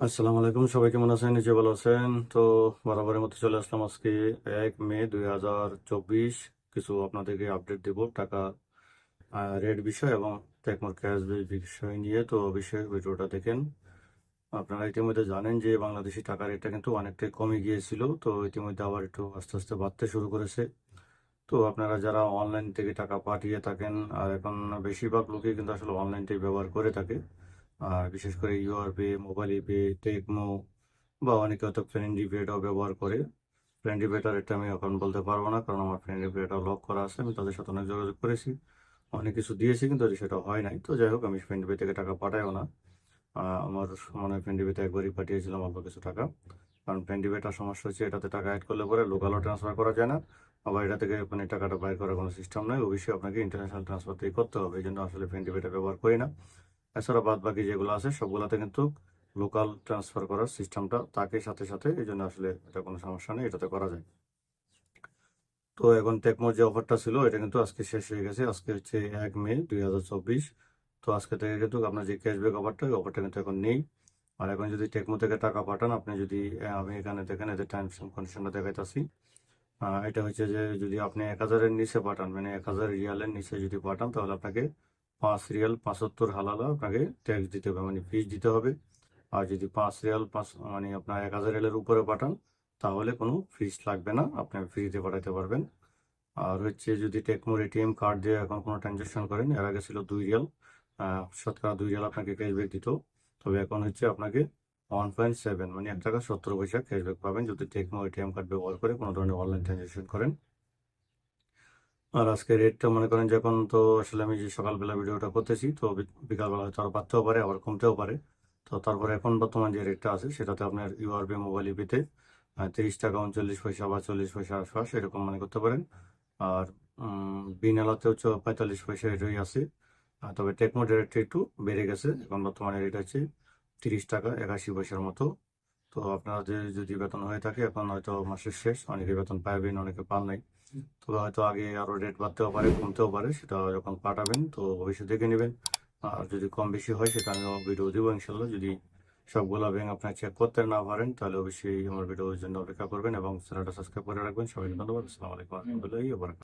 আসসালামু আলাইকুম। সবাই কেমন আছেন? নিচে ভালো আছেন? তো বরাবরের মতো চলে আসলাম আজকে এক মে দুই হাজার চব্বিশ। কিছু আপনাদেরকে আপডেট দেব টাকা রেট বিষয় এবং টেকমোর ক্যাশ বিষয় নিয়ে। তো অবশ্যই ভিডিওটা দেখেন। আপনারা ইতিমধ্যে জানেন যে বাংলাদেশি টাকা রেটটা কিন্তু অনেকটাই কমে গিয়েছিল। তো ইতিমধ্যে আবার একটু আস্তে আস্তে বাড়তে শুরু করেছে। তো আপনারা যারা অনলাইন থেকে টাকা পাঠিয়ে থাকেন, আর এখন বেশিরভাগ লোকই কিন্তু আসলে অনলাইনটাই ব্যবহার করে থাকে। আর বিশেষ করে ইউআর পে মোবাইল পে টেকমো বা অনেকে হয়তো ফ্রেন্ডলি পেটাও ব্যবহার করে। ফ্রেন্ডলি পেটার এটা আমি এখন বলতে পারব না, কারণ আমার ফ্রেন্ডলি পেটাও লক করা আছে, আমি তাদের সাথে অনেক যোগাযোগ করেছি। অনেক কিছু দিয়েছি, কিন্তু সেটা হয় নাই। তো যাই হোক, আমি ফ্রেন্ডলি পে থেকে টাকা পাঠাইও না। আমার মনে হয় ফ্রেন্ডলি একবারই পাঠিয়েছিলাম অল্প কিছু টাকা। কারণ ফ্রেন্ডলি পেটার সমস্যা হচ্ছে, এটাতে টাকা অ্যাড করলে পরে লোকালও ট্রান্সফার করা যায় না। আবার এটা থেকে মানে টাকাটা বাইর করার কোনো সিস্টেম নয় অবশ্যই আপনাকে ইন্টারন্যাশনাল ট্রান্সফার থেকে করতে হবে। এই জন্য আসলে ফ্রেন্ডলি পেটা ব্যবহার করি না। এছাড়া বাদ বাকি যেগুলো আছে, সবগুলোতে কিন্তু লোকাল ট্রান্সফার করার সিস্টেমটা থাকে সাথে সাথে এই জন্য আসলে এটা কোনো সমস্যা নেই, এটাতে করা যায়। তো এখন টেকমোর যে অফারটা ছিল, এটা কিন্তু আজকে শেষ হয়ে গেছে। আজকে হচ্ছে এক মে দুই হাজার চব্বিশ। তো আজকে থেকে কিন্তু আপনার যে ক্যাশব্যাক অফারটা ওই অফারটা কিন্তু এখন নেই। আর এখন যদি টেকমো থেকে টাকা পাঠান, আপনি যদি আমি এখানে দেখেন, এদের টাইমস কন্ডিশনটা দেখাইতেছি। এটা হচ্ছে যে যদি আপনি এক হাজারের নিচে পাঠান মানে এক হাজার রিয়ালের নিচে যদি পাঠান, তাহলে আপনাকে পাঁচ রিয়াল পঁচাত্তর হালালা আপনাকে ট্যাক্স দিতে হবে মানে ফিস দিতে হবে। আর যদি পাঁচ রিয়াল পাঁচ মানে আপনার এক হাজার রিয়ালের উপরে পাঠান, তাহলে কোনো ফিস লাগবে না, আপনি ফ্রিতে পাঠাতে পারবেন। আর হচ্ছে যদি টেকমোর এটিএম কার্ড দিয়ে এখন কোনো ট্রানজাকশন করেন, এর আগে ছিল দুই রিয়াল শতকরা দুই রিয়াল আপনাকে ক্যাশব্যাক দিত। তবে এখন হচ্ছে আপনাকে ওয়ান পয়েন্ট সেভেন মানে এক টাকা সত্তর পয়সা ক্যাশব্যাক পাবেন যদি টেকমো এটিএম কার্ড ব্যবহার করে কোনো ধরনের অনলাইন ট্রানজাকশন করেন। আর আজকে রেটটা মনে করেন যখন তো আসলে আমি যে সকালবেলা ভিডিওটা করতেছি, তো বিকালবেলা হয়তো আরও বাড়তেও পারে, আবার কমতেও পারে। তো তারপরে এখন বর্তমান যে রেটটা আছে, সেটাতে আপনার ইউআরবি মোবাইল ইপিতে তিরিশ টাকা, উনচল্লিশ পয়সা বা চল্লিশ পয়সা আশপাশ এরকম মনে করতে পারেন। আর বিনালাতে হচ্ছে পঁয়তাল্লিশ পয়সা রেটই আছে। তবে টেকমো রেটটা একটু বেড়ে গেছে। এখন বর্তমানে রেট হচ্ছে তিরিশ টাকা, একাশি পয়সার মতো। তো আপনাদের যদি বেতন হয়ে থাকে, এখন হয়তো মাসের শেষ অনেকে বেতন পাবেন, অনেকে পান নাই। তো হয়তো আগে আরও রেট বাড়তেও পারে, কমতেও পারে, সেটা যখন পাঠাবেন, তো অবশ্যই দেখে নেবেন। আর যদি কম বেশি হয়, সেটা আমিও ভিডিও দেবো ইনশাল্লাহ যদি সবগুলো ব্যাংক আপনার চেক করতে না পারেন, তাহলে অবশ্যই আমার ভিডিওর জন্য অপেক্ষা করবেন এবং চ্যানেলটা সাবস্ক্রাইব করে রাখবেন। সবাইকে ধন্যবাদ। আসসালামু আলাইকুম